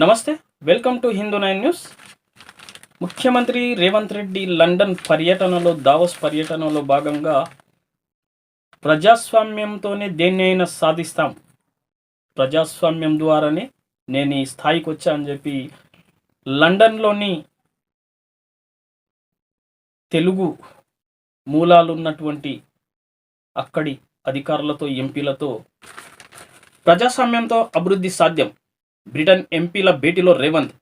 Namaste welcome to Hindu nine news. ముఖ్యమంత్రి Revanth Reddy London పర్యటనలో Davos పర్యటనలో భాగంగా ప్రజాస్వామ్యంతోనే దేన్నైనా సాధిస్తాం. ప్రజాస్వామ్యం ద్వారానే నేను ఈ స్థాయికి వచ్చా అని చెప్పి లండన్లోని తెలుగు మూలాలు ఉన్నటువంటి అక్కడి అధికారులతో ఎంపీలతో ప్రజాస్వామ్యంతో అభివృద్ధి సాధ్యం. బ్రిటన్ ఎంపీల భేటీలో రేవంత్.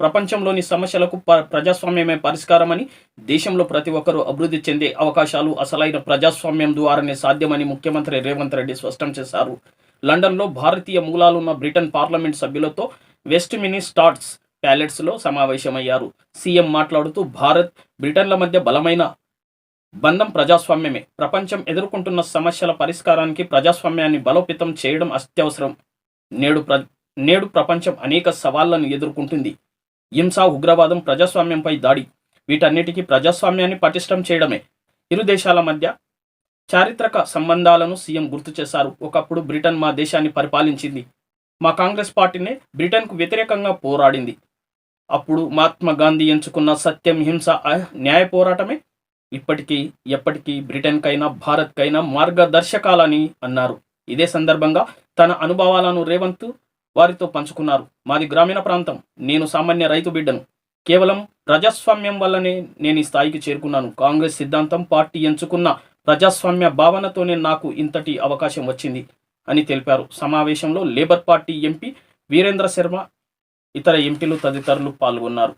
ప్రపంచంలోని సమస్యలకు ప ప్రజాస్వామ్యమే పరిష్కారమని దేశంలో ప్రతి ఒక్కరూ అభివృద్ధి చెందే అవకాశాలు అసలైన ప్రజాస్వామ్యం ద్వారానే సాధ్యమని ముఖ్యమంత్రి రేవంత్ రెడ్డి స్పష్టం చేశారు. లండన్లో భారతీయ మూలాలున్న బ్రిటన్ పార్లమెంట్ సభ్యులతో వెస్ట్ మినిస్టార్ట్స్ ప్యాలెట్స్లో సమావేశమయ్యారు. సీఎం మాట్లాడుతూ భారత్ బ్రిటన్ల మధ్య బలమైన బంధం ప్రజాస్వామ్యమే. ప్రపంచం ఎదుర్కొంటున్న సమస్యల పరిష్కారానికి ప్రజాస్వామ్యాన్ని బలోపేతం చేయడం అత్యవసరం. నేడు ప్ర నేడు ప్రపంచం అనేక సవాళ్ళను ఎదుర్కొంటుంది. హింస ఉగ్రవాదం ప్రజాస్వామ్యంపై దాడి వీటన్నిటికీ ప్రజాస్వామ్యాన్ని పటిష్టం చేయడమే. ఇరు దేశాల మధ్య చారిత్రక సంబంధాలను సీఎం గుర్తు చేశారు. ఒకప్పుడు బ్రిటన్ మా దేశాన్ని పరిపాలించింది. మా కాంగ్రెస్ పార్టీనే బ్రిటన్కు వ్యతిరేకంగా పోరాడింది. అప్పుడు మహాత్మా గాంధీ ఎంచుకున్న సత్యం హింస న్యాయ పోరాటమే? ఇప్పటికీ ఎప్పటికీ బ్రిటన్కైనా భారత్కైనా మార్గదర్శకాలని అన్నారు. ఇదే సందర్భంగా తన అనుభవాలను రేవంత్ వారితో పంచుకున్నారు. మాది గ్రామీణ ప్రాంతం. నేను సామాన్య రైతు బిడ్డను. కేవలం ప్రజాస్వామ్యం వల్లనే నేను ఈ స్థాయికి చేరుకున్నాను. కాంగ్రెస్ సిద్ధాంతం పార్టీ ఎంచుకున్న ప్రజాస్వామ్య భావనతోనే నాకు ఇంతటి అవకాశం వచ్చింది అని తెలిపారు. సమావేశంలో labour party MP Virendra Sharma ఇతర ఎంపీలు తదితరులు పాల్గొన్నారు.